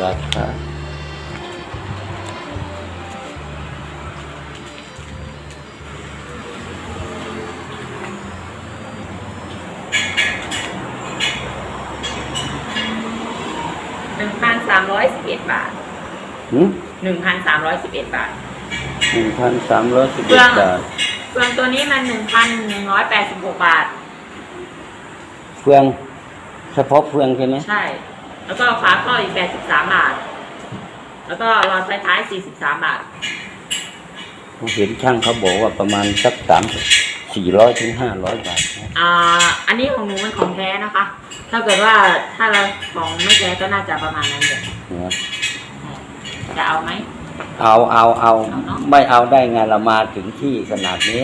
บาทครับหนึ่งพันสามร้อยสิบเอ็ดบาทหืมหนึ่งพันสามร้อยสิบเอ็ดบาทหนึ่งพันสามร้อยสิบเครื่เอ็ดองบาทส่วนตัวนี้มันหนึ่งพันหนึ่งร้อยแปดสิบหกบาท เฟือง เฉพาะเฟืองใช่ไหม ใช่ แล้วก็ฝาครอบอีกแปดสิบสามบาท แล้วก็รอนไฟท้ายสี่สิบสามบาท ผมเห็นช่างเขาบอกว่าประมาณสักสามสี่ร้อยถึงห้าร้อยบาทนะอ่า อันนี้ของหนูมันของแท้นะคะ ถ้าเกิดว่าถ้าเราของไม่แท้ก็น่าจะประมาณนั้นเลยเนี่ยจะเอาไหม เอาเอาเอาเอาเนอะ ไม่เอาได้ไงเรามาถึงที่ขนาดนี้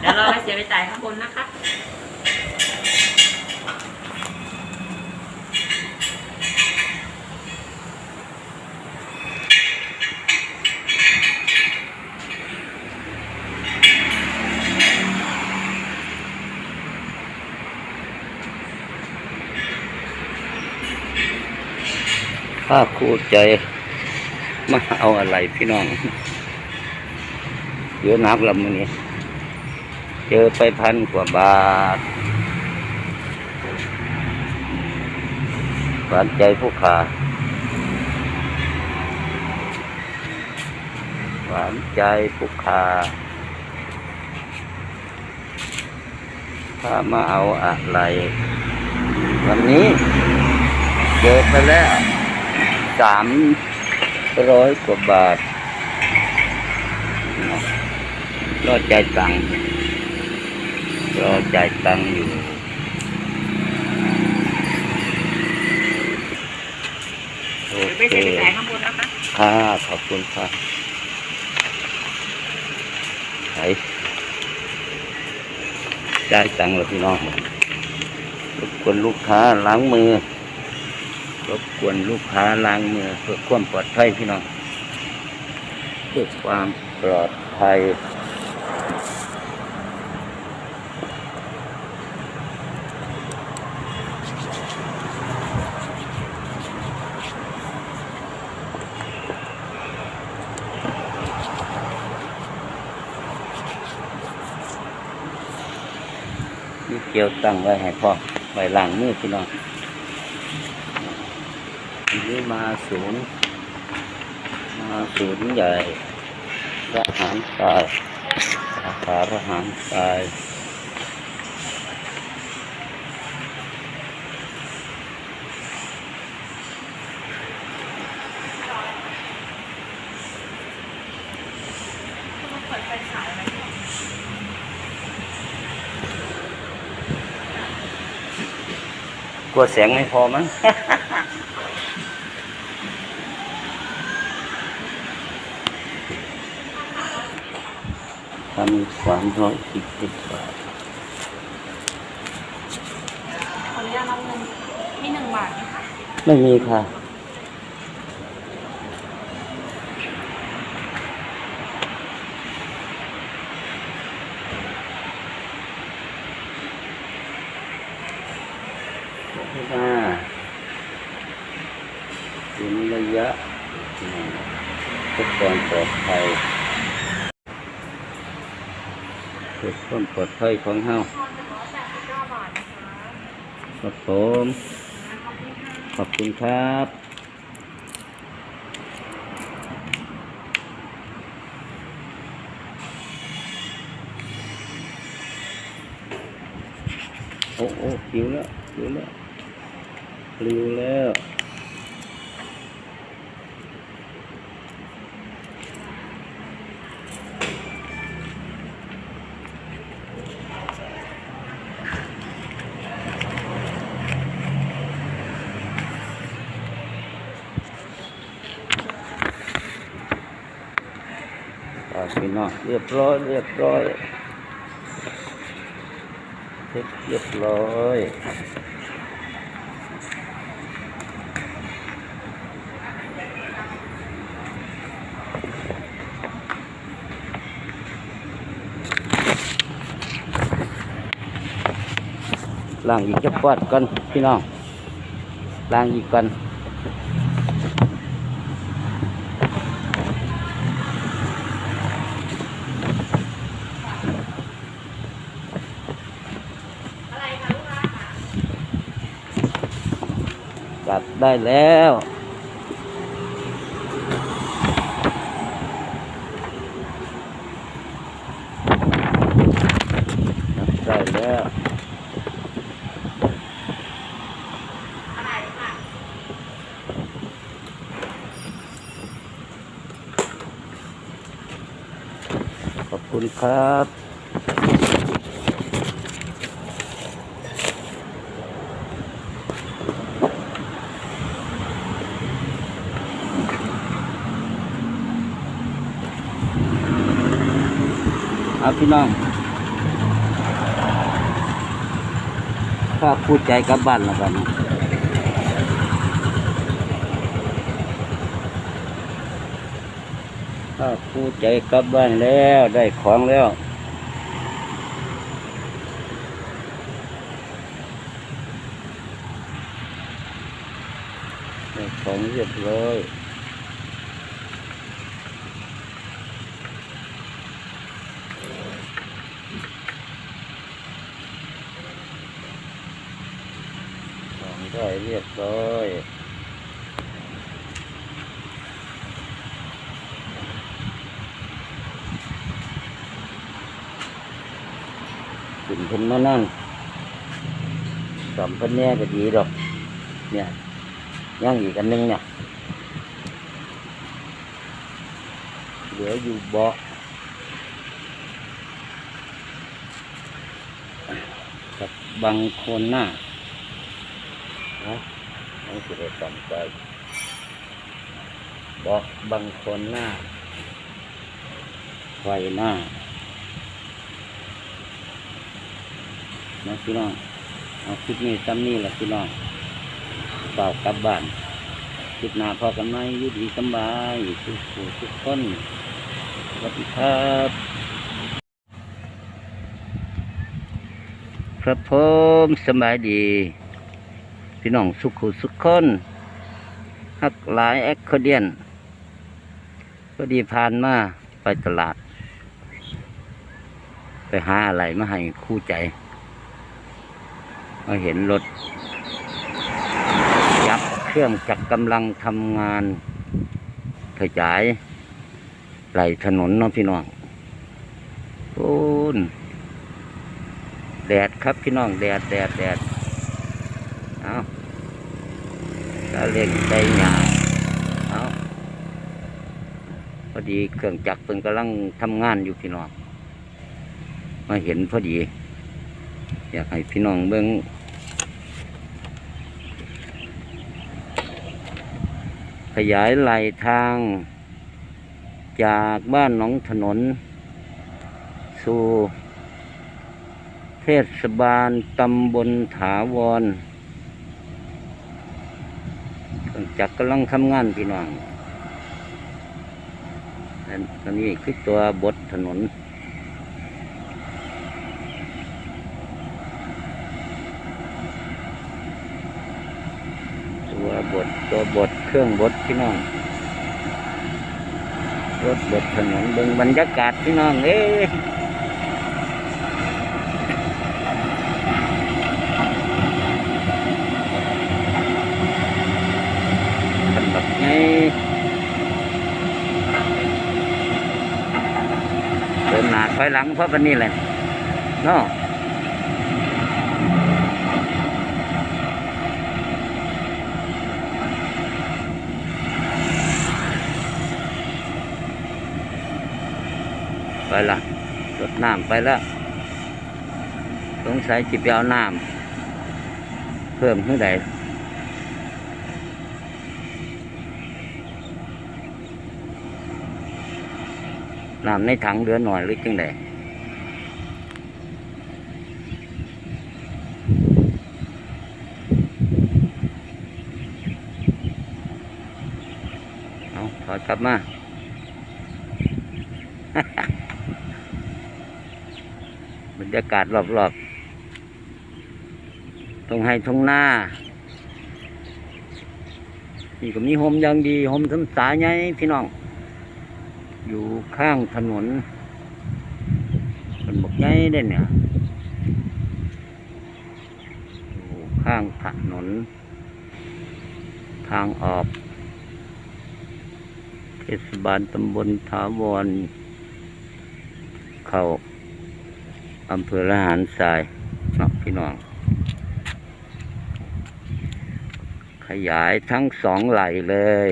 เดี๋ยวเราไปเสียไปจ่ายข้างบนนะคะ ภาคคู่ใจ มาเอาอะไรพี่น้อง เยอะนักลำมือนี้ เจอไปพันกว่าบาทหวานใจผู้ขาหวานใจผู้ขาถ้ามาเอาอะไร วันนี้เจอไปแล้ว สามร้อยกว่าบาทรอจ่ายตังค์รอจ่ายตังค์อยู่โอเคค่ะขอบคุณค่ะไหจ่ายตังค์แล้วพี่น้องรบกวนลูกค้าล้างมือ รบกวนลูกค้าล้างมือเพื่อความปลอดภัยพี่น้องเพื่อความปลอดภัยนี่เกี่ยวตั้งไว้ให้พ่อไว้ล้างมือพี่น้อง นี้มาศูนย์มาศูนย์ใหญ่ระหารตายสาขาระหารตายกลัวแสงไม่พอมั้ง พันสามร้อยสิบเอ็ดบาทขออนุญาตรับเงินมีหนึ่งบาทไหมคะไม่มีค่ะ ห้าถึงระยะเพื่อความปลอดภัยเพื่อความ ปลอดภัยของเฮาครับผม ขอบคุณครับโอ้โอ้หิวแล้วหิวแล้วหิวแล้ว อ่าพี่น้องเรียบร้อยเรียบร้อยเรียบเรียบร้อยล้างอีกจะปอดก่อนพี่น้องล้างอีกก่อน ได้แล้ว ได้แล้วขอบคุณครับ ครับพี่น้องถ้าพูดใจกับบ้านแล้วกันถ้าพูดใจกับบ้านแล้วได้ของแล้วได้ของเรียบร้อย ของได้เรียบร้อยขึ้นเพิ่นมานั่งสมเพิ่นแน่ก็ดีดอกเนี่ยย่างอีกอันนึงเนี่ยเหลืออยู่เบาะกับบังคนหน้า นั่นคือได้สำใจบอกบางคนหน้าไฟหน้านะพี่น้องเอาคลิปนี้ซ้ำนี่แหละพี่น้องเปล่ากลับบ้านคลิปหน้าพอกันไหมยุดีสบายทุกผู้ทุกคนสวัสดีครับครับผมสบายดี พี่น้องสุขุสุขคนฮักหลายแอคเคเดียนพอดีผ่านมาไปตลาด ไปหาอะไรมาให้คู่ใจ มาเห็นรถยับเครื่องจักรกำลังทำงานขยายไหลถนนเนาะพี่น้องโอ้นแดดครับพี่น้อง แดดแดดแดด เอาก็เล่นใจหยาเอาพอดีเครื่องจักรเป็นกำลังทำงานอยู่พี่น้องมาเห็นพอดี อยากให้พี่น้องเบิ่งขยายไหลทาง จากบ้านหนองถนน สู่เทศบาลตำบลถาวรเครื่อง จักกำลังทำงานพี่น้องอันอันนี้คือตัวบทถนนตัวบทตัวบทเครื่องบทพี่น้องรถบทถนนเบิ่งบรรยากาศพี่น้องเอ้ เดินหน้าถอยหลังเพราะวันนี้แหละเนาะไปละรดน้ำไปแล้วสงสัยจิบเอาน้ำเพิ่มเท่าใด น้ำในถังเหลือหน่อยหรือจังไดเอาถอยกลับมา บรรยากาศรอบๆตรงให้ทงหน้านี่ก็มีโฮมยังดีโฮมทำสายไงพี่น้อง อยู่ข้างถนนเป็นบกไงได้เนี่ยอยู่ข้างถนน ทางออกเทศบาลตำบลถาวร เข้าอำเภอละหารทรายเนาะพี่น้อง ขยายทั้งสองไหลเลย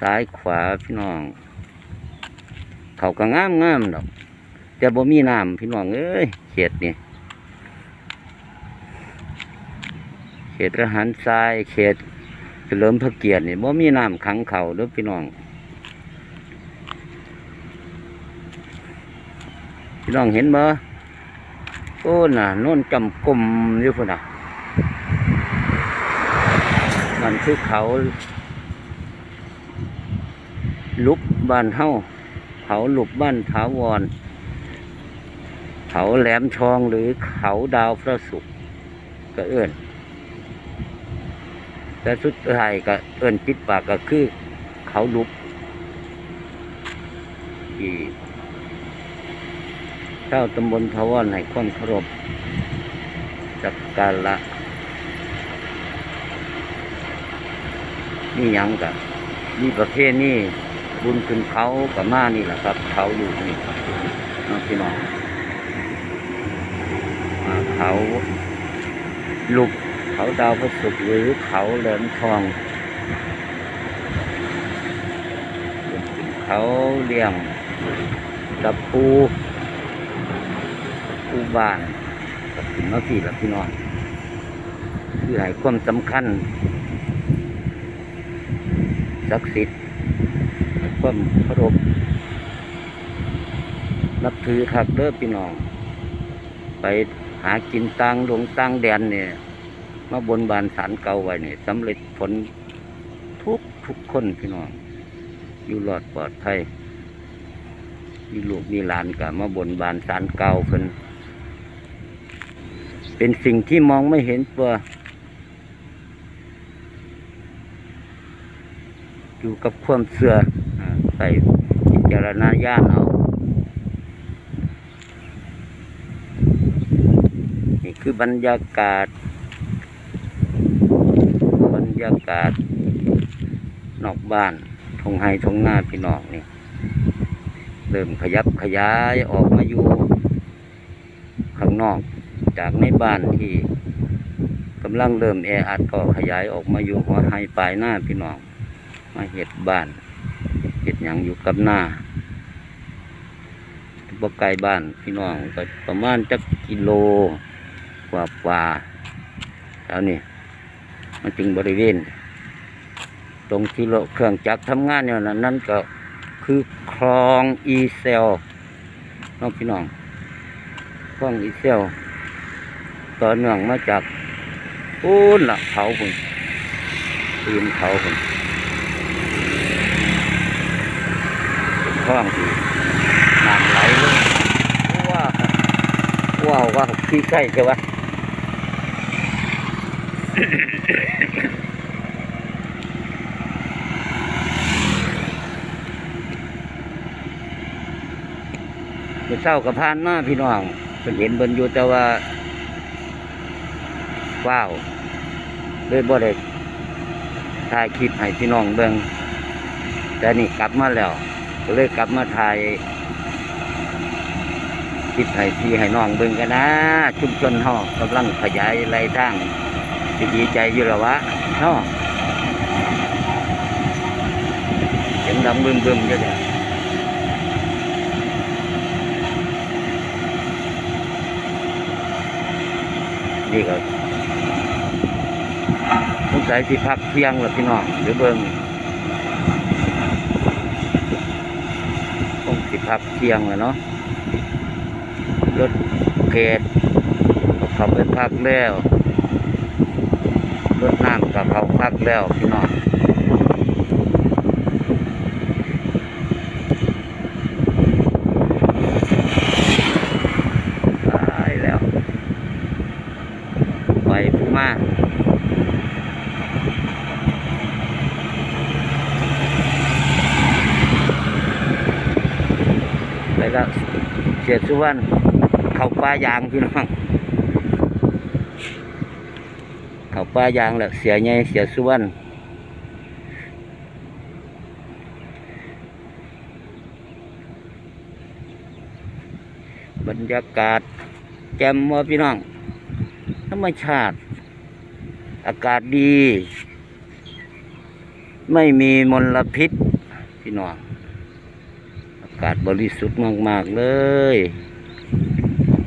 ซ้ายขวาพี่น้อง เขาก็งามงามดอก แต่บ่มีน้ำพี่น้องเอ้ยเขตนี่เขตระหันทรายเขตเฉลิมพระเกียรตินี่บ่มีน้ำขังเขาเด้อพี่น้อง พี่น้องเห็นบ่โอ้น่ะโน่นจำกลมอยู่พุ่นน่ะมันคือเขาลุบบ้านเฮา เขาหลุบบ้านถาวร เขาแหลมทองหรือเขาดาวพระศุกร์ก็เอื้นแต่สุดท้ายก็เอื้นปิดปากก็คือเขาลุบที่เจ้าตำบลทาวรให้ความเคารพสักการะนี่ยังกะนี่ประเภทนี่ บุญขึ้นเขากับมานี่แหละครับ เขาอยู่นี่น้องพี่น้องเขาลุกเขาดาวพระศุกร์หรือเขาแหลมทองเขาเลี้ยงตะปูปูบานกับถึงมาพี่ละพี่น้องคือให้ความสำคัญศักดิ์สิทธิ์ ความเคารพนับถือคักเด้อพี่น้อง ไปหากินตังหลวงตังแดนเนี่ยมาบนบานสารเก่าไว้เนี่ยสำเร็จผลทุกทุกคนพี่น้อง อยู่รอดปลอดภัยมีลูกมีหลานกับมาบนบานสารเก่าเพิ่นเป็นสิ่งที่มองไม่เห็นตัวอยู่กับความเสื่ออ่า ใส่พิจารณาญาณเอานี่คือบรรยากาศ บรรยากาศ นอกบ้านทงไฮทงหน้าพี่น้องนี่เริ่มขยับขยายออกมาอยู่ข้างนอกจากในบ้านที่กำลังเริ่มแออัดก็ขยายออกมาอยู่หัวไฮปลายหน้าพี่น้อง มาเห็ดบ้าน เห็ดหยังอยู่กับหน้าบ่ไกลบ้านพี่น้องก็ประมาณจักกิโลกว่ากว่าแล้วนี่มันจึงบริเวณ ตรงที่เราเครื่องจักรทำงานเนี่ยนะนั่นก็คือคลองอีเซลน้องพี่น้องคลองอีเซลต่อเนื่องมาจากปูนละเขาคุณตีนเขาคุณ เป็นคลองที่น้ำไหลลงว้าวว้าวว้าวที่ใกล้ใช่ปะเมื่อเศร้ากับพานมาพี่น้องเพิ่นเห็นบนอยู่แต่ว่า ว้าวเลยบ่ได้ถ่ายคลิปให้พี่น้องเบิ่งแต่นี่กลับมาแล้ว ก็เลยกลับมาถ่ายคลิปให้พี่ให้น้องเบิ่งกันนะชุมชนเฮากำลังขยายไรทางสิดีใจอยู่แล้ววะเนาะเสียงดังบึ้มบึ้มๆอยู่เนี่ก็สงสัยสิพักเที่ยงแล้วพี่น้องหรือเบิ่งต้องสิ พักเที่ยงแล้วเนาะรถเกตก็เขาไปพักแล้วรถน้ำกับเขาพักแล้วพี่น้อง ตรสุวรรณเขาปลายางพี่น้องเขาปลายางแหละเสียไงเสียสุวรรณบรรยากาศแจ่มว่าพี่น้องธรรมชาติ อากาศดี ไม่มีมลพิษพี่น้องากาศบริสุทธิ์มาก ๆ เลย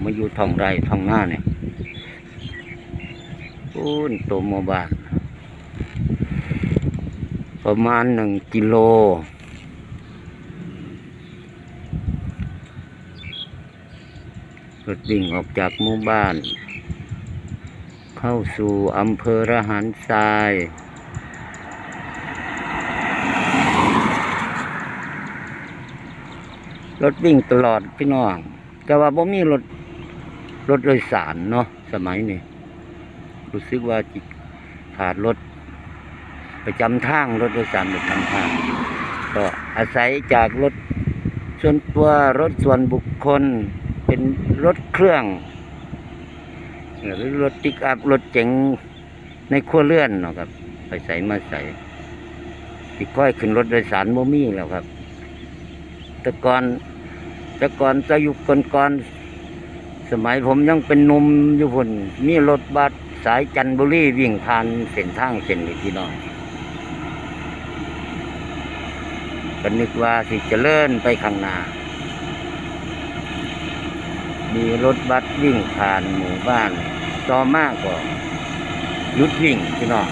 มาอยู่ท้องไร่ท้องหน้าเนี่ยปูนโตวหมบานประมาณหนึ่งกิโลรถวิ่งออกจากหมู่บ้าน เข้าสู่อำเภอระหารทราย รถวิ่งตลอดพี่น้อง แต่ว่าบ่มีรถรถโดยสารเนาะสมัยนี้รู้สึกว่าจิขาดรถประจำทางรถโดยสารประจำทาง ก็อาศัยจากรถส่วนตัวรถส่วนบุคคลเป็นรถเครื่องหรือรถปิกอัพรถเจ๋งในครัวเรือนเนาะครับ ไปใส่มาใส่ติดก้อยขึ้นรถโดยสารโมมี่แล้วครับ แต่ก่อนแต่ก่อนจะอยู่ก่อนก่อนสมัยผมยังเป็นนุ่มอยู่พุ่นมีรถบัสสายจันบุรีวิ่งผ่านเส้นทางเส้นนี้พี่น้องก็นึกว่าสิเจริญไปข้างหน้า มีรถบัสวิ่งผ่านหมู่บ้านต่อมากก็หยุดวิ่งพี่น้อง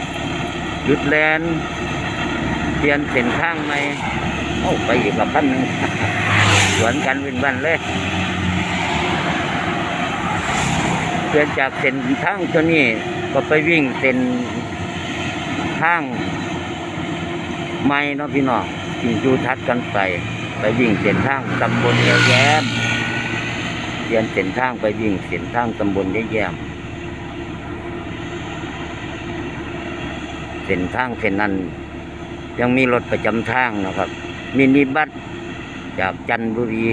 หยุดแลนเปลี่ยนเส้นทางใหม่ อ้ไปอีกกับคันหนึ่งสวนกันเป็นวันเลย เปลี่ยนจากเส้นทางตัวนี้ก็ไปวิ่งเส้นทางใหม่เนาะพี่น้องที่อยู่ทัดกันไป ไปวิ่งเส้นทางตำบลแย่แย้มเปลี่ยนเส้นทางไปวิ่งเส้นทางตำบลแย่แย้มเส้นทางเส้นนั้นยังมีรถประจำทางนะครับ มินิบัสจากจันทบุรี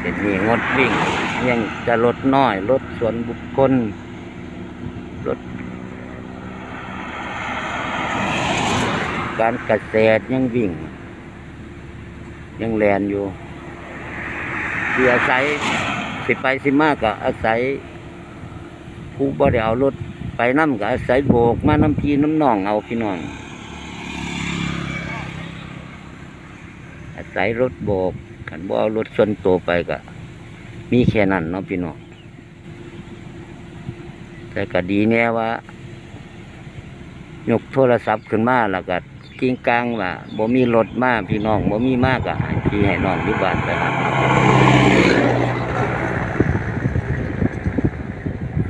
เส้นนี้งดวิ่ง ยังจะรถน้อยรถส่วนบุคคลรถการเกษตรยังวิ่ง ยังแลนอยู่คืออาศัยสิไปสิมากก็อาศัยผู้บ่ได้เอารถไปน้ำก็อาศัยโบกมาน้ำพีน้ำหนองเอาพี่น้อง อายรถโบกขันบ่เอารถส่วนตัวไปก็มีแค่นั้นเนาะพี่น้องแต่ก็ดีแน่ว่ายกโทรศัพท์ขึ้นมาแล้วก็กิ้งกลางว่าบ่มีรถมาพี่น้องบ่มีมากอะพี่ให้น้องอยู่บ้านไปรับ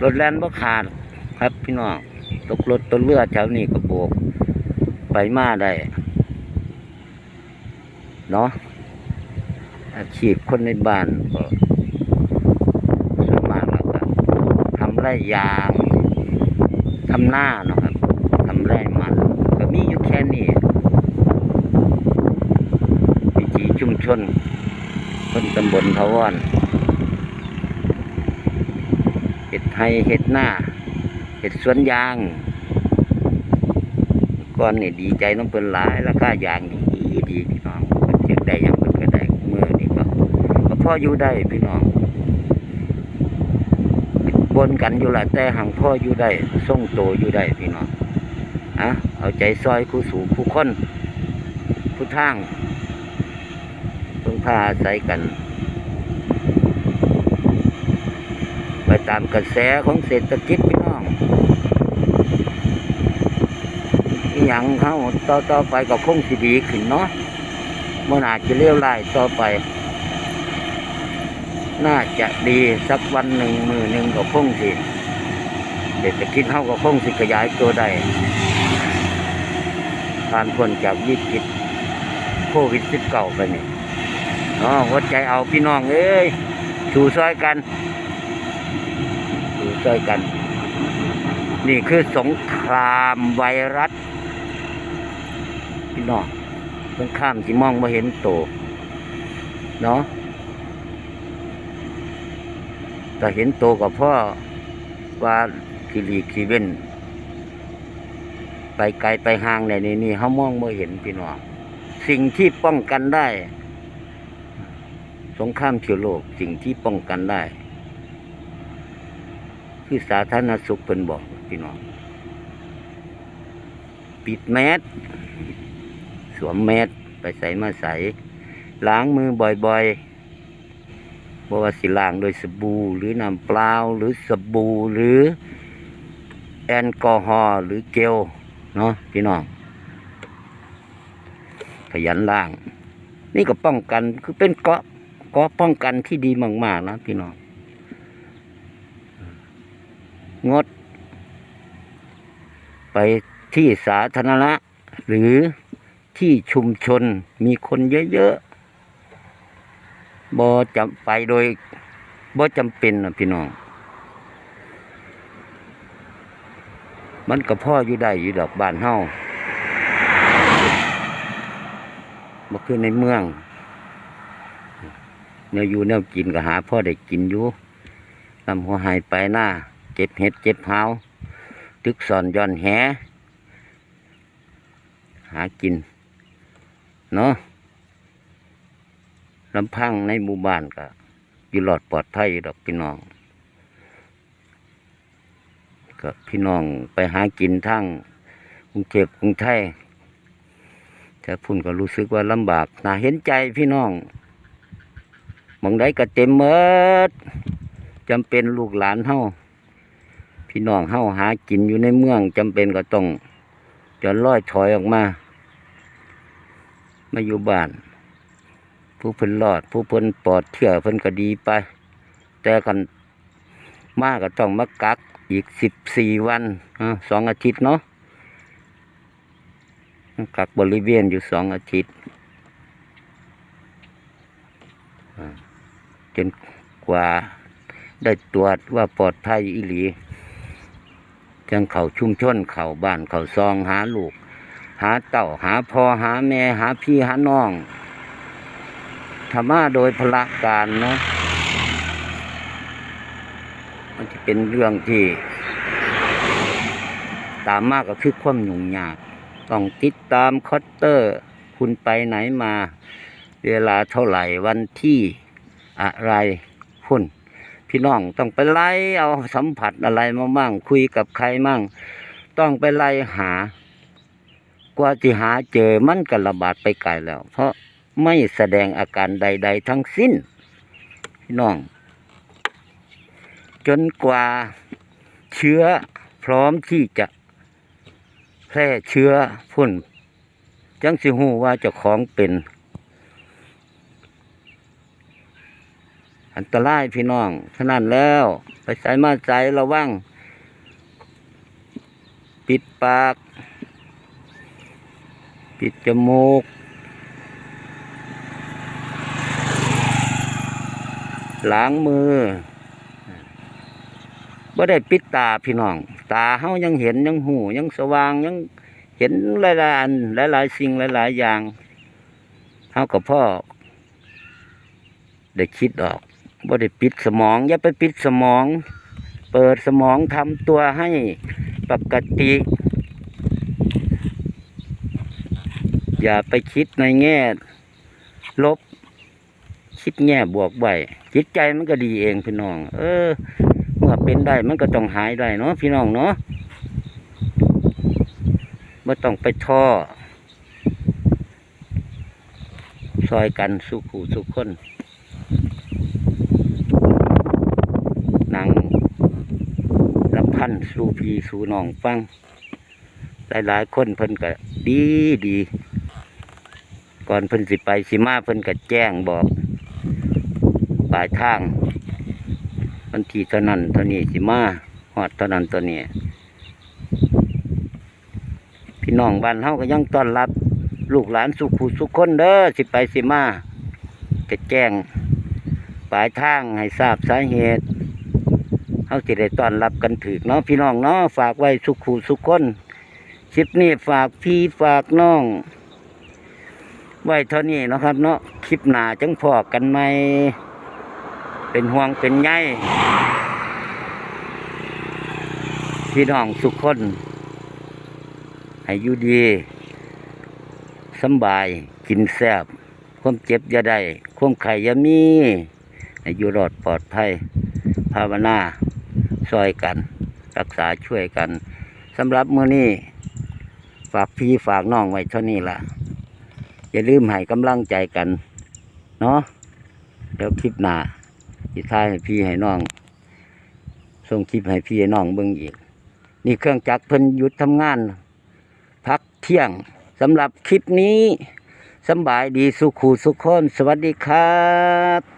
รถแล่นบ่ขาดครับพี่น้องตกรถต้นเลือดแถวนี้ก็โบกไปมาได้ เนาะอาชีพคนในบ้านก็ส่วนมากก็ทำไร่ยางทำหน้าเนาะครับทำไร่มัน ก็มีอยู่แค่นี้วิถีชุมชนคนตำบลทวอนเห็ดไทยเห็ดหน้าเห็ดสวนยางก่อนนี่ดีใจน้องเป็นหลายราคายางดีดีพี่น้องเจ็บได้หยังเพิ่นก็ได้เมื่อนี่ก็ก็ พ่ออยู่ได้พี่น้องบนกันอยู่ละแต่หังพ่ออยู่ได้ส่งโตอยู่ได้พี่น้องอะเอาใจซอยคู่สูงผู้ค้นผู้ทางต้องพาอาศัยกัน ไปตามกระแสของเศรษฐกิจพี่น้องอย่างเขาต่อต่อไปก็คงสิดีขึ้นเนาะมันอาจจะเลี้ยวไล่ต่อไป น่าจะดีสักวันหนึ่งมือหนึ่งก็คงสิเศรษฐกิจเขาก็คงสิขยายตัวได้ผ่านพ้นจากวิกฤตโควิดสิบเก้าไปนี่เนาะหัวใจเอาพี่น้องเอ้ยสู่ซอยกันสู่ซอยกัน นี่คือสงครามไวรัสพี่น้องตรงข้ามที่มองมาเห็นโตเนาะ แต่เห็นโตกับพ่อว่าขีรีขีเว้นไปไกลไปห่างในนี่นี่เขามองไม่เห็นพี่น้องสิ่งที่ป้องกันได้ สงครามเชื้อโรคสิ่งที่ป้องกันได้ คือสาธารณสุขเพิ่นบอกพี่น้องปิดแมสสวมแมสไปใส่มาใส่ล้างมือบ่อยๆ บ่ว่าสิล้างโดยสบู่หรือน้ำเปล่าหรือสบู่หรือแอลกอฮอล์หรือเจลเนาะพี่น้องขยันล้าง นี่ก็ป้องกันคือเป็นเกาะเกาะป้องกันที่ดีมากๆนะพี่น้องงด ไปที่สาธารณะ หรือที่ชุมชนมีคนเยอะๆ บ่จำไปโดยบ่จำเป็นนะพี่น้อง มันก็พ่ออยู่ได้อยู่ดอกบ้านเฮาบ่คือในเมืองเนื้ออยู่เนื้อกินก็หาพ่อได้กินอยู่ลำหัวหายไปหน้า เจ็บเห็ดเจ็บหาตึกสอนย้อนแห หากิน เนาะ ลำพังในหมู่บ้านก็อยู่หลอดปลอดภัยดอกพี่น้อง ก็พี่น้องไปหากินทั้งกรุงเทพกรุงไทยแต่พุ่นก็รู้สึกว่าลำบากน่าเห็นใจพี่น้องมองใดก็เต็มเมดจำเป็นลูกหลานเฮาพี่น้องเฮาหากินอยู่ในเมืองจำเป็นก็ต้องจะล่อยถอยออกมา มาอยู่บ้าน ผู้เพิ่นรอด ผู้เพิ่นปลอดเชื่อเพิ่นก็ดีไป แต่กันมาก็ต้องมากักอีกสิบสี่วันสองอาทิตย์เนาะกักบริเวณอยู่สองอาทิตย์จนกว่าได้ตรวจว่าปลอดภัยอีหลีจังเขาชุมชนเขาบ้านเขาซองหาลูก หาเต่าหาพ่อหาแม่หาพี่หาน้อง ธรรมาโดยพละการนะ มันจะเป็นเรื่องที่ ตามมากก็คือความยุ่งยากต้องติดตามคอตเตอร์ คุณไปไหนมา เวลาเท่าไหร่วันที่อะไรคุณพี่น้องต้องไปไล่เอาสัมผัสอะไรมามั่ง คุยกับใครมั่ง ต้องไปไล่หากว่าที่หาเจอมันก็ระบาดไปไกลแล้ว เพราะ ไม่แสดงอาการใด ๆ ทั้งสิ้นพี่น้อง จนกว่าเชื้อพร้อมที่จะแพร่เชื้อพุ่น จังสิหูว่าเจ้าของเป็น อันตรายพี่น้องฉะนั้นแล้ว ไปใส่มาใส่ระวังปิดปาก ปิดจมูก ล้างมือบ่ได้ปิดตาพี่น้อง ตาเฮายังเห็นยังหูยังสว่างยังเห็นหลายๆอันหลายๆสิ่งหลายๆอย่างเฮากับพ่อได้คิดออกบ่ได้ปิดสมอง อย่าไปปิดสมอง เปิดสมองทำตัวให้ปกติ อย่าไปคิดในแง่ ลบ คิดแง่บวกไว้ จิตใจมันก็ดีเองพี่น้อง เออ เมื่อเป็นได้มันก็ต้องหายได้เนาะพี่น้องเนาะไม่ต้องไปท่อซอยกันสุขูสุขคนนางลำพันธ์สู่พี่สู่น้องฟัง หลายๆคนเพิ่นก็ดีดี ก่อนเพิ่นสิไปสิมาเพิ่นก็แจ้งบอก ปลายทางวันที่เท่านั้นเท่านี้สิมาฮอดเท่านั้นตัวนี้พี่น้องบ้านเฮาก็ยังต้อนรับ ลูกหลานสุขุสุขคนเด้อสิไปสิมาจะแจ้งปลายทางให้ทราบสาเหตุเฮาสิได้ต้อนรับกันถึกเนาะพี่น้องเนาะฝากไว้สุขุสุขคนคลิปนี้ฝากพี่ฝากน้อง ไว้เท่านี้นะครับ เนาะคลิปหนาจังพอกันไหม เป็นห่วงเป็นใยพี่น้องสุขคน ให้อยู่ดีสบาย กินแซบความเจ็บอย่าได้ ความไข่อยามี ให้อยู่รอดปลอดภัย ภาวนาซอยกัน รักษาช่วยกันสำหรับมื้อนี้ ฝากพี่ฝากน้องไว้เท่านี้ละอย่าลืมให้กำลังใจกัน เนาะเดี๋ยวคลิปหน้า สิท้ายให้พี่ให้น้องส่งคลิปให้พี่ให้น้องเบิ่งอีก นี่เครื่องจักรเพิ่นหยุดทำงาน พักเที่ยงสำหรับคลิปนี้สบายดีสุขูสุขคนสวัสดีครับ